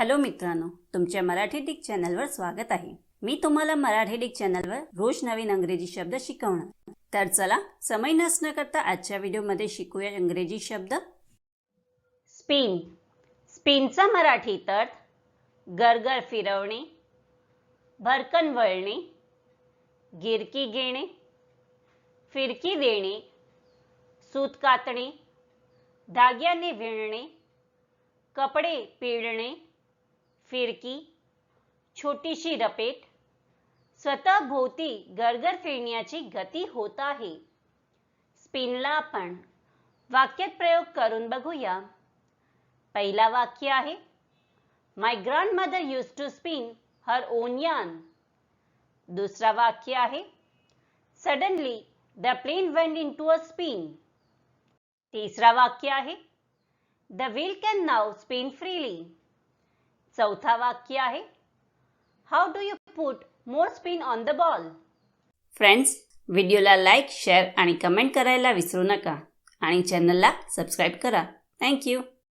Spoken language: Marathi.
हॅलो मित्रांनो तुमच्या मराठी डिक चॅनलवर स्वागत आहे. मी तुम्हाला मराठी डिक चॅनलवर रोज नवीन अंग्रेजी शब्द शिकवणार. तर चला समय नसणं करता आजच्या व्हिडिओमध्ये शिकूया इंग्रजी शब्द. स्पिन. स्पिनचा मराठीत अर्थ गरगर फिरवणे भरकन वळणे गिरकी घेणे फिरकी देणे सूत कातणे धाग्याने विणणे कपडे पिळणे फिरकी छोटीशी रपेट स्वतः भोवती गरगर फिरण्याची गती होत आहे. स्पिनला आपण वाक्यात प्रयोग करून बघूया. पहिला वाक्य आहे my grand mother use to spin her own yarn दुसरा वाक्य आहे suddenly the plane went into a spin तिसरा वाक्य आहे the wheel can now spin freely चौथा वाक्य आहे. How do you put more spin on the ball friends व्हिडिओला लाईक शेअर आणि कमेंट करायला विसरू नका. आणि चॅनलला सबस्क्राईब करा. थँक्यू